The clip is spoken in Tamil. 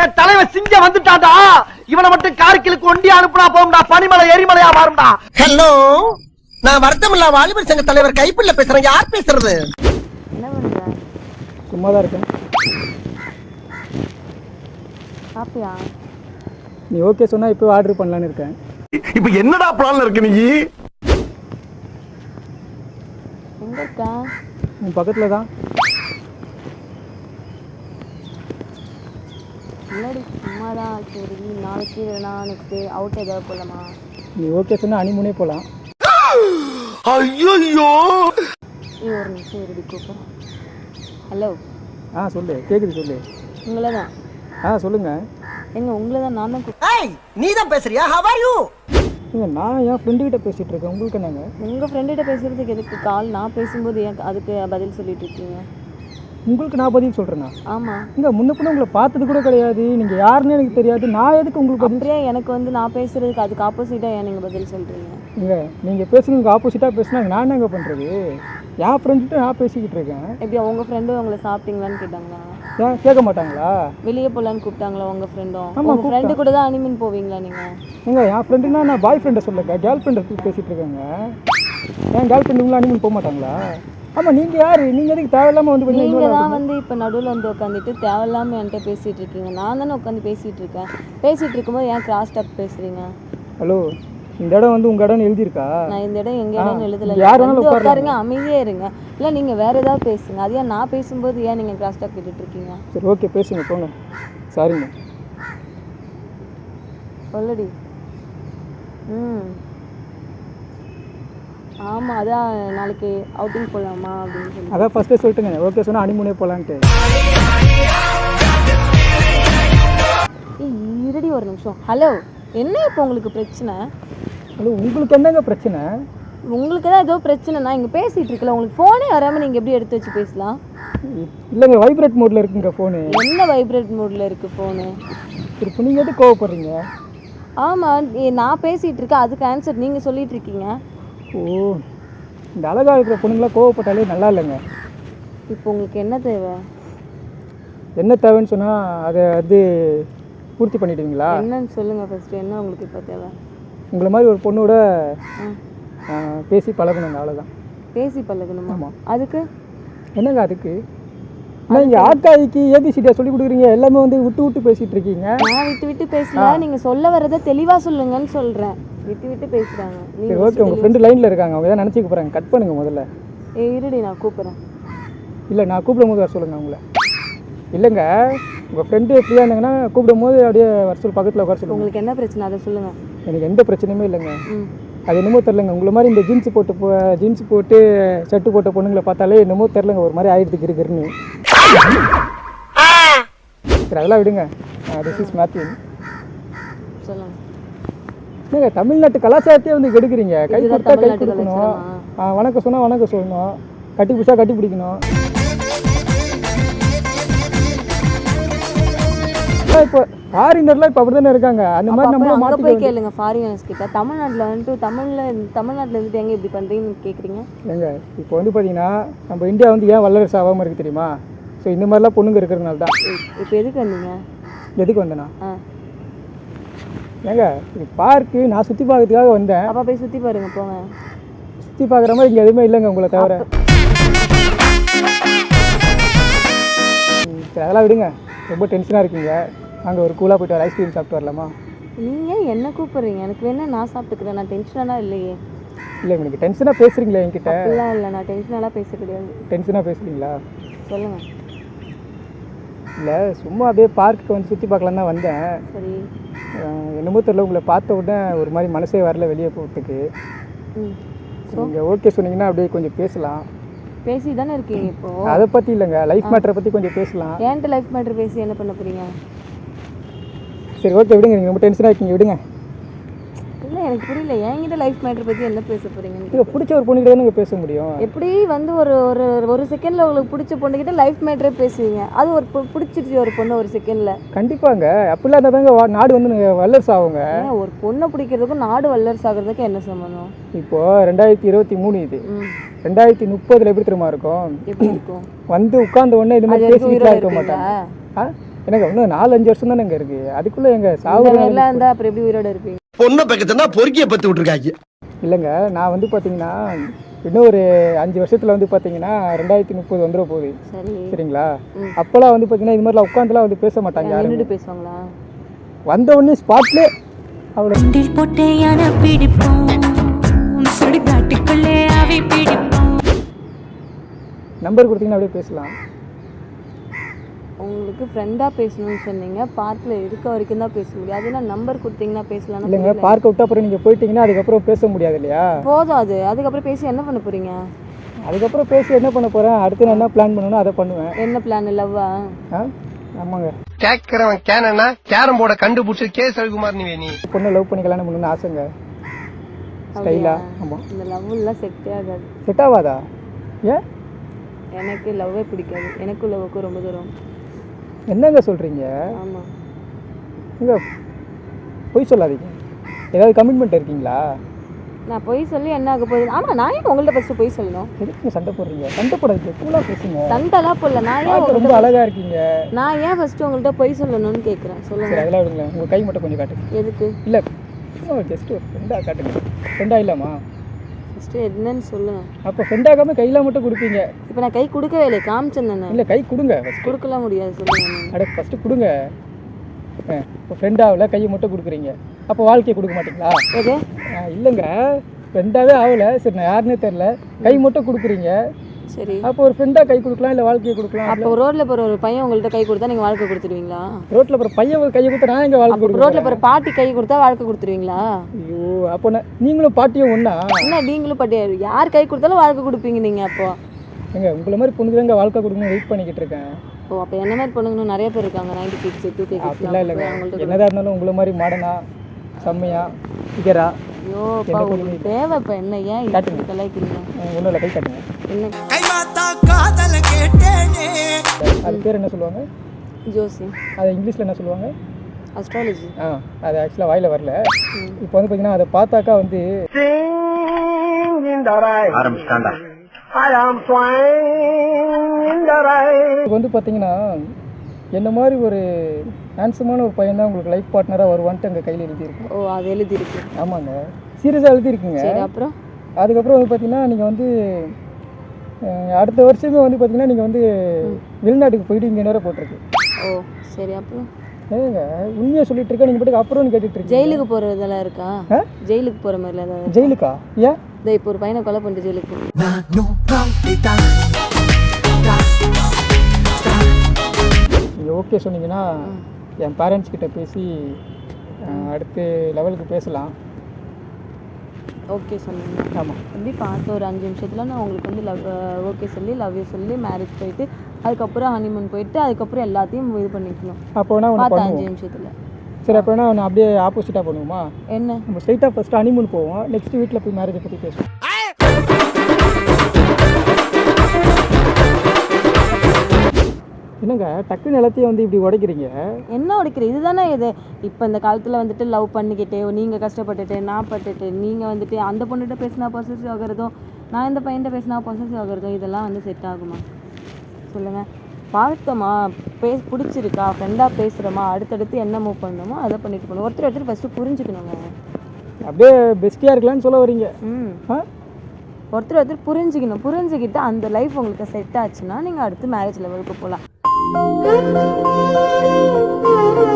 என் தலைவன் சிங்கம் வந்துட்டான்டா. இவனை மட்டும் கார்கிலுக்கு ஒண்டி அனுப்புனா போகும்டா. பனிமலை எரிமலையா மாறும்டா. ஹலோ நான் வருத்தமில்லா வாலிபர் சங்க தலைவர் கைப்புள்ள பேசுறேன். யார் பேசுறது? சும்மா தான் இருக்கேன். சாப்பிட்டியா? நீ ஓகே சொன்னா இப்போ ஆர்டர் பண்ணலான்னு இருக்கேன். இப்ப என்னடா பிளான்ல இருக்கு நீ? எங்க இருக்க? உன் பக்கத்தில் தான் முன்னாடி சும்மா தான் சரி நாளைக்கு இல்லைனா நெக்ஸ்ட் அவுட் ஏதாவது போகலாமா நீ ஓகே சொன்னா அனிமுனே போகலாம் ஐயோ ஏய் ஒரு நிமிஷம் இருடி கூப்பிட்றேன் ஹலோ ஆ சொல்லு கேட்குது சொல்லு. உங்களை தான் ஆ சொல்லுங்க. எங்க உங்களை தான் நான் தான் ஏய் நீ தான் பேசுறியா? ஹவ் ஆர் யூ ஏங்க, நான் என் ஃப்ரெண்டு கிட்ட பேசிட்டு இருக்கேன். உங்களுக்கு என்னங்க? உங்கள் ஃப்ரெண்டுகிட்ட பேசுறதுக்கு எதுக்கு கால்? நான் பேசும்போது ஏன் அதுக்கு பதில் சொல்லிட்டு இருக்கீங்க? உங்களுக்கு நான் பதில் சொல்கிறேண்ணா ஆமாம் இங்க முன்ன பின்ன உங்களை பார்த்தது கூட கிடையாது. நீங்கள் யாருன்னு எனக்கு தெரியாது. நான் எதுக்கு உங்களுக்கு அப்படியே எனக்கு வந்து நான் பேசுறதுக்கு அதுக்கு ஆப்போசிட்டாக ஏன் நீங்கள் பதில் சொல்கிறீங்க இங்க நீங்கள் பேசுறதுக்கு ஆப்போசிட்டாக பேசினா நான் என்னங்க பண்ணுறது என் ஃப்ரெண்ட்கிட்ட நான் பேசிக்கிட்டு இருக்கேன். எப்படி உங்கள் ஃப்ரெண்டும் உங்களை சாப்பிட்டீங்களான்னு கேட்டாங்களா? ஏன் கேட்க மாட்டாங்களா? வெளியே போகலான்னு கூப்பிட்டாங்களா உங்கள் ஃப்ரெண்டும் ஆமா, உங்கள் ஃப்ரெண்டு கூட தான் அனிமின் போவீங்களா நீங்கள் ஏங்க என் ஃப்ரெண்டுனா நான் பாய் ஃப்ரெண்டை சொல்லங்க கேர்ள் ஃப்ரெண்டை பேசிகிட்டு இருக்கேங்க. ஏன் கேர்ள் ஃப்ரெண்டுங்களும் அனிமல் போக மாட்டாங்களா? ஆமாம் நீங்கள் யார்? நீங்கள் எதுக்கு தேவையில்லாமல் வந்து கொஞ்சம் நீங்க தான் வந்து இப்போ நடுவில் வந்து உட்காந்துட்டு தேவையில்லாம என்கிட்ட பேசிட்டு இருக்கீங்க. நான் தானே உட்காந்து பேசிட்டு இருக்கேன். பேசிட்டு இருக்கும்போது ஏன் கிராஸ் டாக் பேசுறீங்க? ஹலோ இந்த இடம் வந்து உங்கள் இடம்னு எழுதியிருக்கா? நான் இந்த இடம் எங்க இடம்னு எழுதல. யார் வேணாலும் வந்து உட்காருங்க. உட்காருங்க அமைதியே இருங்க. இல்ல நீங்க வேற ஏதாவது பேசுங்க. அது ஏன் நான் பேசும்போது ஏன் நீங்க கிராஸ் டாக் கேட்டுட்டு இருக்கீங்க? சரி ஓகே பேசுங்க போங்க. சாரிங்க சொல்லுடி. ம். ஆமா அதான் நாளைக்கு அவுட்டிங் போகலாமா அப்படின்னு சொல்லி. அதான் ஃபஸ்ட்டே சொல்லிட்டுங்க. ஓகே சொன்னால் அனிமுனே போகலான்ட்டு ஏய், இருடி ஒரு நிமிஷம். ஹலோ என்ன இப்போ உங்களுக்கு பிரச்சனை? ஹலோ உங்களுக்கு என்னங்க பிரச்சனை? உங்களுக்கு தான் ஏதோ பிரச்சனைனா இங்கே பேசிட்டு இருக்கல உங்களுக்கு ஃபோனே வராமல் நீங்கள் எப்படி எடுத்து வச்சு பேசலாம்? இல்லைங்க வைப்ரேட் மோடில் இருக்குங்க ஃபோனு என்ன வைப்ரேட் மோடில் இருக்குது ஃபோனு இப்போ நீங்கள் எதுக்கு கோவப்படுறீங்க? ஆமாம் நான் பேசிகிட்டு இருக்கேன் அதுக்கு ஆன்சர் நீங்கள் சொல்லிட்டு இருக்கீங்க. ஓ இந்த அழகாக இருக்கிற பொண்ணுங்களாம் கோவப்பட்டாலே நல்லா இல்லைங்க. இப்போ உங்களுக்கு என்ன தேவை? என்ன தேவைன்னு சொன்னால் அதை வந்து பூர்த்தி பண்ணிடுவீங்களா? என்னன்னு சொல்லுங்கள் ஃபஸ்ட்டு என்ன உங்களுக்கு இப்போ தேவை? உங்களை மாதிரி ஒரு பொண்ணோட ஆ, பேசி பழகணுங்க அவ்வளோதான் பேசி பழகணுமா? ஆமாம். அதுக்கு? என்னங்க அதுக்கு? நீங்கள் ஆக்காய்க்கு ஏபிசிடியா சொல்லி கொடுக்குறீங்க எல்லாமே வந்து விட்டு விட்டு பேசிகிட்டு இருக்கீங்க. நான் விட்டு விட்டு பேசல. நீங்கள் சொல்ல வர்றதை தெளிவாக சொல்லுங்கன்னு சொல்கிறேன் விட்டு விட்டு பேசுகிறாங்க சரி ஓகே உங்கள் ஃப்ரெண்டு லைனில் இருக்காங்க. அவங்க தான் நினச்சிக்க போகிறாங்க கட் பண்ணுங்க முதல்ல. ஏ இருடி நான் கூப்பிட்றேன். இல்லை நான் கூப்பிடும் போது வர சொல்லுங்கள் அவங்கள. இல்லைங்க உங்கள் ஃப்ரெண்டு ஃப்ரீயாக இருந்தாங்கன்னா கூப்பிடும் போது அப்படியே வர சொல்லி பக்கத்தில் உட்கார சொல்லுங்க. உங்களுக்கு என்ன பிரச்சனை? அதை சொல்லுங்கள் எனக்கு எந்த பிரச்சனையுமே இல்லைங்க. ம். அது என்னமோ தெரிலங்க உங்களை மாதிரி இந்த ஜீன்ஸ் போட்டு போ ஜீன்ஸ் போட்டு ஷர்ட்டு போட்ட பொண்ணுங்களை பார்த்தாலே என்னமோ தெரிலங்க ஒரு மாதிரி ஆயிடுது கிருக்கிருன்னு சரி அதெல்லாம் விடுங்க. திஸ் இஸ் மேத்யூ சொல்லுங்கள் என்னங்க தமிழ்நாட்டு கலாச்சாரத்தையே வந்து கெடுக்குறீங்க. கை கொடுத்தா கை கொடுக்கணும். வணக்கம் சொன்னால் வணக்கம் சொல்லணும். கட்டி பிடிச்சா கட்டி பிடிக்கணும். இப்போ ஃபாரினர்லாம் இப்போ அப்படி தானே இருக்காங்க. அந்த மாதிரி அங்கே மாற்றிக்க போய் கேளுங்க ஃபாரினர்ஸ் கிட்ட. தமிழ்நாட்டில் வந்துட்டு தமிழில் தமிழ்நாட்டில் இருந்துட்டு எங்க இப்படி பண்ணுறீங்கன்னு கேட்குறீங்க ஏங்க இப்போ வந்து பார்த்தீங்கன்னா நம்ம இந்தியா வந்து ஏன் வல்லரசு ஆகாமல் இருக்கு தெரியுமா? ஸோ இந்த மாதிரிலாம் பொண்ணுங்க இருக்கிறதுனால தான். இப்போ எதுக்கு வந்தீங்க? எதுக்கு வந்தேனா? ஆ. ஏங்க பார்க்கு நான் சுற்றி பார்க்கறதுக்காக வந்தேன். அப்பா போய் சுற்றி பாருங்க போங்க. சுற்றி பார்க்குற மாதிரி இங்கே எதுவுமே இல்லைங்க உங்களை தவிர. சரி அதெல்லாம் விடுங்க. ரொம்ப டென்ஷனாக இருக்கீங்க. அங்கே ஒரு கூலாக போயிட்டு ஒரு ஐஸ்கிரீம் சாப்பிட்டு வரலாமா? நீங்கள் என்ன கூப்பிடுறீங்க? எனக்கு வேணா நான் சாப்பிட்டுக்கிறேன். நான் டென்ஷனாலாம் இல்லையே. இல்லை எனக்கு டென்ஷனாக பேசுகிறீங்களே என்கிட்ட. அப்படிலாம் இல்லை நான் டென்ஷனாலாம் பேச கிடையாது. டென்ஷனாக பேசுகிறீங்களா சொல்லுங்கள் இல்லை சும்மா அப்படியே பார்க்குக்கு வந்து சுற்றி பார்க்கலாம் தான் வந்தேன். சரி. என்னமோ தெரியல உங்களை பார்த்த உடனே ஒரு மாதிரி மனசே வரல வெளியே போகிறதுக்கு நீங்கள் ஓகே சொன்னீங்கன்னா அப்படியே கொஞ்சம் பேசலாம். பேசி தானே இருக்கீங்க இப்போது அதை பற்றி இல்லைங்க லைஃப் மேட்டரை பற்றி கொஞ்சம் பேசலாம். ஏன்ட்ட லைஃப் மேட்ரு பேசி என்ன பண்ண போகிறீங்க சரி ஓகே விடுங்க நீங்கள் ரொம்ப டென்ஷனாக இருக்கீங்க விடுங்க. இல்லை எனக்கு புரியல. என்கிட்ட லைஃப் மேட்ரு பற்றி என்ன பேச போகிறீங்கன்னு நீங்கள் பிடிச்ச ஒரு பொண்ணுகிட்ட நீங்கள் பேச முடியும். எப்படி வந்து ஒரு ஒரு ஒரு செகண்டில் உங்களுக்கு பிடிச்ச பொண்ணுக்கிட்ட லைஃப் மேட்ரே பேசுவீங்க? அது ஒரு பிடிச்சிருச்சு ஒரு பொண்ணு ஒரு செகண்டில் கண்டிப்பாங்க. அப்படிலாம் இருந்தால் தாங்க நாடு வந்து வல்லரசு ஆகுங்க. ஒரு பொண்ணை பிடிக்கிறதுக்கும் நாடு வல்லரசு ஆகிறதுக்கும் என்ன சம்மந்தம் இப்போது ரெண்டாயிரத்தி இருபத்தி மூணு இது. ரெண்டாயிரத்தி முப்பதில் எப்படி தெரியுமா இருக்கும்? எப்படி இருக்கும்? வந்து உட்கார்ந்த உடனே இது மாதிரி உயிரோட இருக்க மாட்டாங்க. ஆ? எனக்கு இன்னும் நாலு அஞ்சு வருஷம் தானே இருக்கு. அதுக்குள்ள எங்க இந்த சாவு இருந்தா அப்புறம் எப்படி உயிரோட இருப்பீங்க? பொண்ணை பக்கத்துனா பொறுக்கிய பத்து விட்டுருக்காங்க. இல்லைங்க நான் வந்து பார்த்தீங்கன்னா இன்னும் ஒரு அஞ்சு வருஷத்துல வந்து பார்த்தீங்கன்னா ரெண்டாயிரத்தி முப்பது வந்துட போகுது. சரி. சரிங்களா. அப்போல்லாம் வந்து பார்த்தீங்கன்னா இது மாதிரிலாம் உட்காந்துலாம் வந்து பேச மாட்டாங்க யாரும். பேசுவாங்களா? வந்த உடனே ஸ்பாட்லேயே அவ்வளோ போட்டு பிடிப்போம். நம்பர் கொடுத்தீங்கன்னா அப்படியே பேசலாம். உங்களுக்கு ஃப்ரெண்டாக பேசணும்னு சொன்னீங்க பார்க்கில் இருக்க வரைக்கும் தான் பேச முடியும். அது என்ன நம்பர் கொடுத்தீங்கன்னா பேசலாம்னு இல்லைங்க. பார்க்க விட்டு அப்புறம் நீங்கள் போயிட்டீங்கன்னா அதுக்கப்புறம் பேச முடியாது இல்லையா? போதும் அது அதுக்கப்புறம் பேசி என்ன பண்ண போறீங்க? அதுக்கப்புறம் பேசி என்ன பண்ண போகிறேன் அடுத்து நான் என்ன பிளான் பண்ணணும் அதை பண்ணுவேன். என்ன பிளான் லவ்வா ஆ? ஆமாங்க. கேட்கிறவன் கேனா கேரம் போர்டை கண்டுபிடிச்சு கே. ரவிக்குமார் நீ நீ. பொண்ணை லவ் பண்ணி கல்யாணம் பண்ணணும்னு ஆசைங்க ஸ்டைலா ஆமாம் இந்த லவ்லாம் செட்டே ஆகாது. செட் ஆகாதா ஏன்? எனக்கு லவ்வே பிடிக்காது. எனக்கும் லவ்வுக்கும் ரொம்ப தூரம். என்னங்க சொல்கிறீங்க ஆமாம் இங்க பொய் சொல்லாதீங்க. ஏதாவது கமிட்மெண்ட் இருக்கீங்களா? நான் பொய் சொல்லி என்ன ஆக போகுது? ஆமாம் நான் ஏன் உங்கள்ட்ட ஃபஸ்ட்டு பொய் சொல்லணும்? எதுக்கு சண்டை போடுறீங்க? சண்டை போடாதீங்க. கூலாக பேசுங்க. சண்டைலாம் போடல. நான் ஏன் ரொம்ப உங்கள்கிட்ட அழகா இருக்கீங்க. நான் ஏன் ஃபஸ்ட்டு உங்கள்கிட்ட பொய் சொல்லணும்னு கேட்குறேன் சரி சொல்லுங்க அதெல்லாம் விடுங்க உங்கள் கை மட்டும் கொஞ்சம் காட்டுங்க. எதுக்கு? இல்லை ஜஸ்ட் ஒரு ஃப்ரெண்டாக காட்டுங்க. ஃப்ரெண்டாக இல்லாமா? ஃபஸ்ட்டு என்னன்னு சொல்லுங்க அப்போ ஃப்ரெண்டாகாமல் கையில் மட்டும் கொடுப்பீங்க. இப்போ நான் கை கொடுக்கவே இல்லை காமிச்சேன் தானே இல்லை கை கொடுங்க ஃபஸ்ட்டு கொடுக்கலாம் முடியாது சொல்லுங்க நீங்க. அட ஃபஸ்ட்டு கொடுங்க. இப்போ ஃப்ரெண்டாகல கையை மட்டும் கொடுக்குறீங்க. அப்போ வாழ்க்கையை கொடுக்க மாட்டீங்களா? ஆ, இல்லைங்க. ஃப்ரெண்டாகவே ஆகலை. சரி நான் யாருன்னே தெரில கை மட்டும் கொடுக்குறீங்க. சரி. அப்போ ஒரு ஃப்ரெண்டாக கை கொடுக்கலாம் இல்லை வாழ்க்கையை கொடுக்கலாம் அப்போ ரோட்ல போற ஒரு பையன் உங்கள்ட்ட கை கொடுத்தா நீங்க வாழ்க்கை கொடுத்துருவீங்களா? ரோட்டில் போகிற பையன் ஒரு கையை கொடுத்தா நான் எங்கே வாழ்க்கை அப்போ கொடுக்குறேன் ரோட்ல போற பாட்டி கை கொடுத்தா வாழ்க்கை கொடுத்துருவீங்களா? ஐயோ அப்போ நீங்களும் பாட்டியும் ஒன்றா என்ன நீங்களும் பாட்டி யார் கை கொடுத்தாலும் வாழ்க்கை கொடுப்பீங்க நீங்க அப்போ. ஏங்க உங்களை மாதிரி பொண்ணுக்கு தாங்க வாழ்க்கை கொடுக்கணும் வெயிட் பண்ணிக்கிட்டு இருக்கேன். ஓ அப்போ என்ன மாதிரி பொண்ணுங்க நிறைய பேர் இருக்காங்க நைன்டி கிட்ஸ் டூ கே அப்படிலாம் இல்லைங்க. அவங்கள்ட்ட என்னதான் இருந்தாலும் உங்களை மாதிரி மாடனா செம்மையா ஃபிகரா ஐயோ தேவை இப்போ என்ன ஏன் காட்டுங்க. ஒன்றும் இல்லை கை காட்டுங்க. என்ன? கைமாத்தா காதல கேட்டேனே. அது பேர் என்ன சொல்லுவாங்க? ஜோசி. அது இங்கிலீஷில் என்ன சொல்லுவாங்க? அஸ்ட்ராலஜி ஆ அது ஆக்சுவலாக வாயில வரல. இப்போ வந்து பார்த்தீங்கன்னா அதை பார்த்தாக்கா வந்து ஆரம்பிச்சிட்டாண்டா I am flying in the rain. இப்போ வந்து பார்த்தீங்கன்னா என்ன மாதிரி ஒரு ஹேண்ட்ஸமான ஒரு பையன் தான் உங்களுக்கு லைஃப் பார்ட்னராக வருவான்ட்டு எங்கள் கையில் எழுதியிருக்கு. ஓ அது எழுதிருக்கு ஆமாங்க. சீரியஸாக எழுதியிருக்குங்க. சரி அப்புறம்? அதுக்கப்புறம் வந்து பார்த்தீங்கன்னா நீங்கள் வந்து அடுத்த வருஷமே வந்து பார்த்தீங்கன்னா நீங்கள் வந்து வெளிநாட்டுக்கு போயிட்டு இங்கே நேரம் போட்டிருக்கு. ஓ சரி அப்புறம் ஏங்க உண்மையாக சொல்லிட்டு இருக்கேன் நீங்கள் பாட்டுக்கு அப்புறம் கேட்டுட்டு இருக்கீங்க. ஜெயிலுக்கு போறதெல்லாம் இருக்கா? ஜெயிலுக்கு போற மாதிரிலாம் ஏதாவது ஜெயிலுக்கா? ஏன்? இந்த இப்போ ஒரு பையனை கொலை பண்ணிட்டு ஜெயிலுக்கு நீங்கள் ஓகே சொன்னீங்கன்னா என் பேரண்ட்ஸ் கிட்ட பேசி அடுத்த லெவலுக்கு பேசலாம். ஓகே சொன்னீங்க. ஆமாம் எப்படி பார்த்த ஒரு அஞ்சு நிமிஷத்தில் நான் உங்களுக்கு வந்து லவ் ஓகே சொல்லி லவ் யூ சொல்லி மேரேஜ் போயிட்டு அதுக்கப்புறம் ஹனிமூன் போயிட்டு அதுக்கப்புறம் எல்லாத்தையும் இது பண்ணிக்கணும். அப்போ வேணா ஒன்று பார்த்த அஞ்சு நிமிஷத்தில். சரி அப்போ ஒன்று அப்படியே ஆப்போசிட்டாக பண்ணுவோமா? என்ன? நம்ம ஸ்ட்ரைட்டாக ஃபஸ்ட்டு ஹனிமூன் போவோம். நெக்ஸ்ட் வீட்டில் போய் மேரேஜை பற்றி பேசுவோம். என்னங்க டக்குன்னு எல்லாத்தையும் வந்து இப்படி உடைக்கிறீங்க? என்ன உடைக்கிற இதுதானே இது. இப்போ இந்த காலத்தில் வந்துட்டு லவ் பண்ணிக்கிட்டு நீங்கள் கஷ்டப்பட்டுட்டு நான் பட்டுட்டு நீங்கள் வந்துட்டு அந்த பொண்ணுகிட்ட பேசினா பொசசிவ் ஆகிறதும் நான் இந்த பையன்கிட்ட பேசினா பொசசிவ் ஆகிறதும் இதெல்லாம் வந்து செட் ஆகுமா? சொல்லுங்கள் பார்த்தோமா பே பிடிச்சிருக்கா? ஃப்ரெண்டாக பேசுகிறோமா அடுத்தடுத்து என்ன மூவ் பண்ணணுமோ அதை பண்ணிட்டு போகணும். ஒருத்தர் ஒருத்தர் ஃபஸ்ட்டு புரிஞ்சுக்கணுங்க. அப்படியே பெஸ்டியாக இருக்கலாம்னு சொல்ல வரீங்க. ம். ஒருத்தர் ஒருத்தர் புரிஞ்சுக்கணும். புரிஞ்சுக்கிட்டு அந்த லைஃப் உங்களுக்கு செட் ஆச்சுன்னா நீங்கள் அடுத்து மேரேஜ் லெவலுக்கு போகலாம். Thank you.